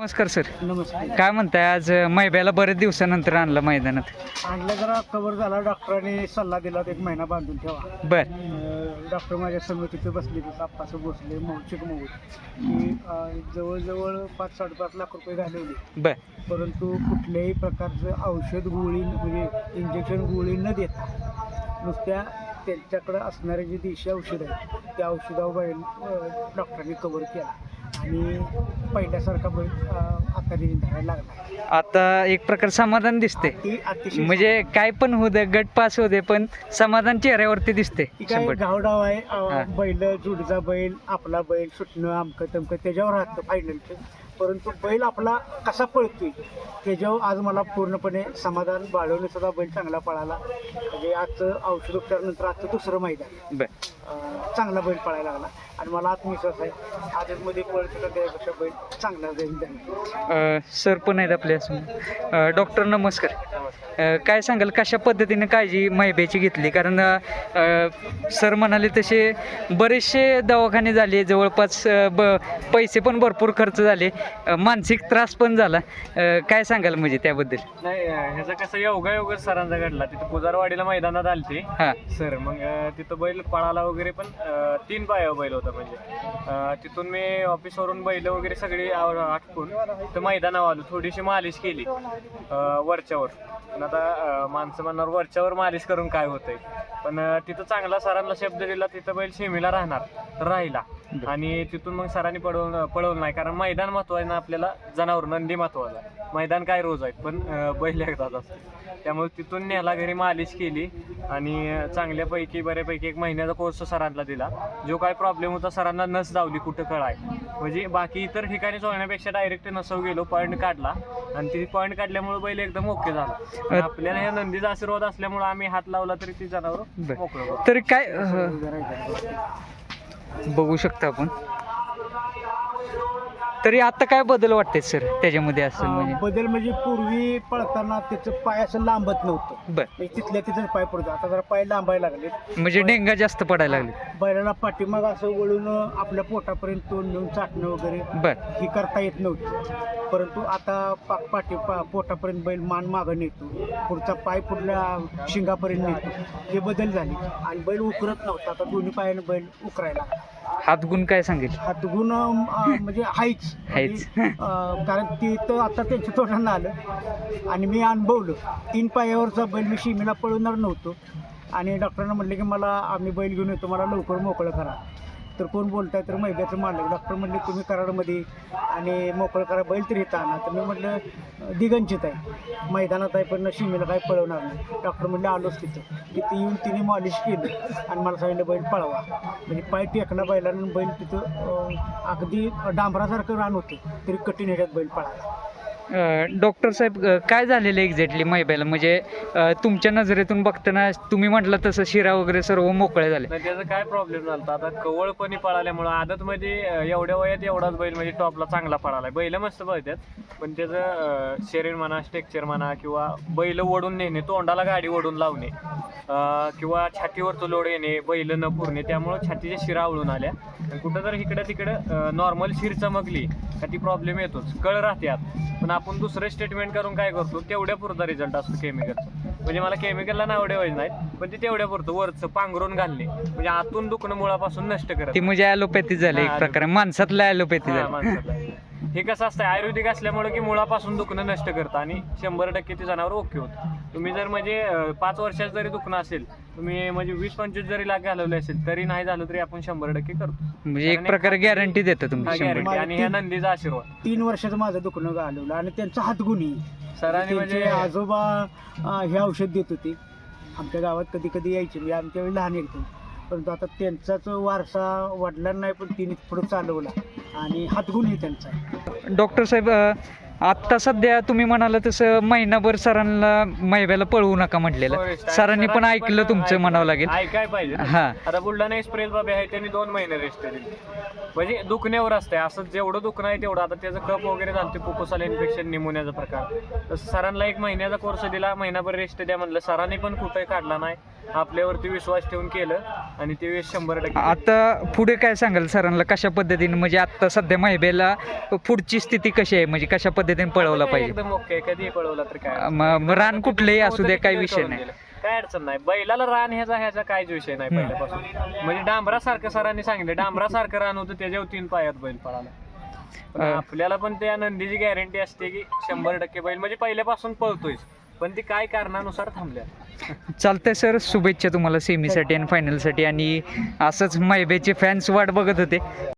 नमस्कार सर. नमस्कार काय म्हणताय आज मैब्याला बरेच दिवसानंतर आणलं मैदानात. आणलं जरा कवर झाला डॉक्टरांनी सल्ला दिला होता एक महिना बांधून ठेवा. बर. अं, डॉक्टर माझ्या समितीचे बसले तिथं आप्पाचं बसले मौचिक मऊ. की अं, जवळजवळ पाच साडेपाच लाख रुपये घालवले. बर. परंतु कुठल्याही प्रकारचं औषध गोळी म्हणजे इंजेक्शन गोळी न देता नुसत्या त्यांच्याकडं असणारे जे देशी औषध आहे त्या औषधावर अं, डॉक्टरांनी कवर केला. आणि पहिल्यासारखा बैल आता धरायला लागला आता एक प्रकार समाधान दिसते ती अतिशय म्हणजे काय पण होऊ दे गट पास होऊ दे पण समाधान चेहऱ्यावरती दिसते ती काय शंभर गावडाव आहे. अं, बैल जुडचा बैल आपला बैल सुटणं आमकं तमकं त्याच्यावर राहतं फायनलचं परंतु बैल आपला कसा पळतोय त्याच्यावर आज मला पूर्णपणे समाधान बाळवणे सुद्धा बैल चांगला पळाला. म्हणजे आजचं औषध उपचारानंतर आजचं दुसरं मैदान. चांगला बैल पळायला लागला. आणि मला आत्मविश्वास आहे आजमध्ये पळतो तर त्यापेक्षा बैल चांगला जाईल. सर पण आहेत आपल्या डॉक्टर नमस्कार. काय सांगाल कशा पद्धतीने काळजी मैब्याची घेतली? कारण सर म्हणाले तसे बरेचसे दवाखाने झाले जवळपास ब पैसे पण भरपूर खर्च झाले मानसिक त्रास पण झाला. काय सांगाल म्हणजे त्याबद्दल? नाही ह्याचा कसं योगा योग सरांचा घडला. तिथं पुजारवाडीला मैदानात आलते. हां. सर मग तिथं बैल पळाला वगैरे पण तीन पायावर बैल होता म्हणजे. तिथून मी ऑफिसवरून बैल वगैरे सगळी आटपून तर मैदानावर आलो. थोडीशी मालिश केली वरच्यावर. आता माणसं म्हणणार वरच्यावर मालिश करून काय होतंय. पण तिथं चांगला सरांना शब्द दिला तिथं बैल शेमीला राहणार तर राहिला. आणि तिथून मग सरांनी पळवलं पळवलं नाही. कारण मैदान महत्वाचं ना आपल्याला जनावर नंदी महत्त्वाचा आहे. मैदान काय रोज आहेत पण बैल एकदाच असतात. त्यामुळे तिथून नेला घरी मालिश केली आणि चांगल्यापैकी बऱ्यापैकी एक महिन्याचा कोर्स सरांना दिला. जो काय प्रॉब्लेम होता सरांना नस दावली कुठं कळाय. म्हणजे बाकी इतर ठिकाणी सोडण्यापेक्षा डायरेक्ट नसव गेलो पॉईंट काढला. आणि ती पॉईंट काढल्यामुळे बैल एकदम ओके झाला. आपल्याला या नंदीचा आशीर्वाद असल्यामुळे आम्ही हात लावला तरी ती जनावर. मोकळं. तरी काय बघू शकता आपण. तरी आता काय बदल वाटते सर त्याच्यामध्ये असं म्हणजे? बदल म्हणजे पूर्वी पळताना त्याचं पाय असं लांबत नव्हतं. बर. म्हणजे तिथल्या तिथं पाय पडतो. आता जरा पाय लांबायला लागले म्हणजे डेंगा जास्त पडायला लागले बैलाला पाठीमाग असं वळून आपल्या पोटापर्यंत तोंड नेऊन चाटणं वगैरे बर. ही करता येत नव्हतं. परंतु आता पाक पाठी पा पोटापर्यंत बैल मान मागं नेतो. पुढचा पाय पुढल्या शिंगापर्यंत नेतो. हे बदल झाले. आणि बैल उकरत नव्हता. आता दोन्ही पायानं बैल उकरायला लागला. हात गुण काय सांगेल? हात गुण अं, म्हणजे हायच हायच. अं, कारण ती तर आता त्यांच्या तोंडानं आलं. आणि मी अनुभवलं. तीन पायावरचा बैल मी शिमीला पळवणार नव्हतो. आणि डॉक्टरांना म्हटलं की मला आम्ही बैल घेऊन येतो. मला लवकर मोकळं करा. तर कोण बोलताय तर मैद्याचं मालक डॉक्टर म्हणले तुम्ही कराडमध्ये आणि मोकळं करा बैल तरी येता ना तर मी म्हटलं दिगंचित आहे. मैदानात आहे पण शिमेला काही पळवणार नाही. डॉक्टर म्हणले आलोच तिथं. तिथे येऊन तिने मॉलिश केली आणि मला सांगितलं बैल पळवा. म्हणजे पाय टेकला बैलानं बैल तिथं अगदी डांबरासारखं रान होतं. तरी कठीण ह्याच्यात बैल पळाला. डॉक्टर साहेब काय झालेलं एक्झॅक्टली मैब्याला म्हणजे तुमच्या नजरेतून बघताना तुम्ही म्हटलं तसं शिरा वगैरे सर्व मोकळे झाले. नाही त्याचा काय प्रॉब्लेम झाला आता कवळपणी पळाल्यामुळं आदत म्हणजे, मध्ये एवढ्या वयात एवढाच बैल म्हणजे टॉपला चांगला पळाला बैल मस्त पळतात पण त्याचं अं, शरीर म्हणा स्ट्रक्चर म्हणा किंवा बैल ओढून नेणे तोंडाला गाडी ओढून लावणे अं, किंवा छातीवरचं लोड येणे बैल न पुरणे त्यामुळं छातीच्या शिरा आवळून आल्या. आणि कुठं जर इकडं तिकडं नॉर्मल शिर चमकली का ती प्रॉब्लेम येतोच. कळ राहते आत. पण आपण दुसरं स्टेटमेंट करून काय करतो तेवढ्या पुरता रिझल्ट असतो केमिकलचा म्हणजे मला केमिकलला नाव ठेवायचं नाहीत पण ते तेवढ्या पुरतं वरचं पांघरून घालणे. म्हणजे आतून दुखणं मुळापासून नष्ट करत ती म्हणजे ॲलोपॅथी झाली एक प्रकारे. माणसातलं ॲलोपॅथी झाली. माणसाला. हे कसं असतं आयुर्वेदिक असल्यामुळे की मुळापासून दुखणं नष्ट करतं आणि शंभर टक्के ते जनावर ओके होतं. तुम्ही जर म्हणजे पाच वर्षात जरी दुखणं असेल तुम्ही म्हणजे वीस पंचवीस जरी लाख घालवले असेल तरी नाही झालं तरी आपण शंभर टक्के करतो. म्हणजे एक प्रकारे गॅरंटी देतं हा शंभर गॅरंटी आणि ह्या नंदीचा आशीर्वाद. तीन वर्षाचं माझं दुखणं घालवलं आणि त्यांचा हातगुणी. सरांनी त्यांचे म्हणजे आजोबा अं, हे औषध देत होते. आमच्या गावात कधी कधी यायचे. मी आमच्या वेळी लहान एकदम परंतु आता त्यांचाच वारसा वडिलांना नाही पण तिने पुढं चालवला. आणि हातगुण हे त्यांचा आहे. डॉक्टर साहेब अ, आत्ता सध्या तुम्ही म्हणाला तसं महिनाभर सरांना मैब्याला पळवू नका म्हटलेलं. होय, सरांनी पण ऐकलं तुमचं. म्हणावं लागेल. ऐकाय पाहिजे. हा. आता बुलढाणा एक्सप्रेस बाबी आहे त्यांनी दोन महिने रेस्ट दिली म्हणजे दुखण्यावर असते असं जेवढं दुखणं आहे तेवढं. आता त्याचं कप वगैरे झालं पुकोसाल इन्फेक्शन निमोनियाचा प्रकार. तर सरांना एक महिन्याचा कोर्स दिला महिनाभर रेस्ट द्या म्हणलं. सरांनी पण कुठे काढला नाही. आपल्यावरती विश्वास ठेवून केलं आणि ते वेळेस शंभर टक्के आता पुढे काय सांगाल सरांना? कशा पद्धतीने? म्हणजे आता सध्या मैब्याला पुढची स्थिती कशी आहे? म्हणजे कशा पद्धतीने पळवला पाहिजे. एकदम ओके कधी पळवला तर काय रान कुठलंही असू दे काही विषय करून नाही. दिलं. काय अडचण नाही. बैलाला रान ह्याचा ह्याचा काहीच विषय नाही. पहिल्यापासून. म्हणजे डांबरासारखं सरांनी सांगितलं. डांबरासारखं रान होतं त्याच्यावर तीन पायात बैल पळाला. पण अं. आपल्याला पण त्या नंदीची गॅरंटी असते की शंभर टक्के बैल. म्हणजे पहिल्यापासून पळतोय पण ती काय कारणानुसार थांबल्या. चालतंय सर. शुभेच्छा तुम्हाला सेमीसाठी आणि फायनलसाठी आणि असंच मैब्याचे फॅन्स वाट बघत होते.